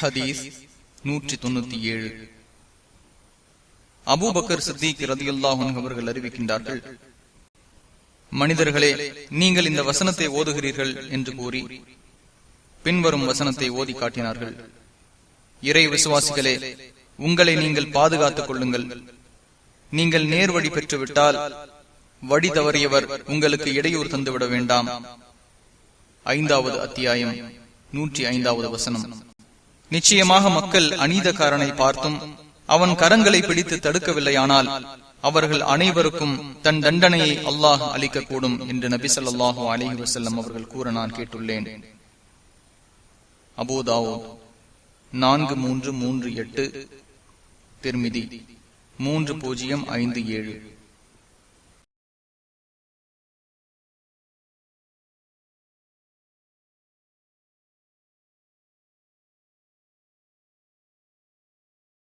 ஹதீஸ் நூற்றி தொண்ணூத்தி ஏழு அபூபக்கர் சித்திக் ரதியுல்லாஹன் அவர்கள் அறிவிக்கின்றார்கள் மனிதர்களே நீங்கள் இந்த வசனத்தை ஓதுகிறீர்கள் என்று கூறி பின்வரும் வசனத்தை ஓதி காட்டினார்கள். இறை விசுவாசிகளே உங்களை நீங்கள் பாதுகாத்துக் கொள்ளுங்கள். நீங்கள் நேர் வழி பெற்றுவிட்டால் வழி தவறியவர் உங்களுக்கு இடையூறு தந்துவிட வேண்டாம். ஐந்தாவது அத்தியாயம் நூற்றி ஐந்தாவது வசனம். நிச்சயமாக மக்கள் அநீதக்காரனை பார்த்தும் அவன் கரங்களை பிடித்து தடுக்கவில்லையானால் அவர்கள் அனைவருக்கும் தன் தண்டனையை அல்லாஹ் அளிக்கக்கூடும் என்று நபி சொல்லாஹு அலஹி வசல்லம் அவர்கள் கூற நான் கேட்டுள்ளேன். அபோதாவோ நான்கு மூன்று மூன்று எட்டு திருமிதி மூன்று பூஜ்ஜியம் ஐந்து ஏழு.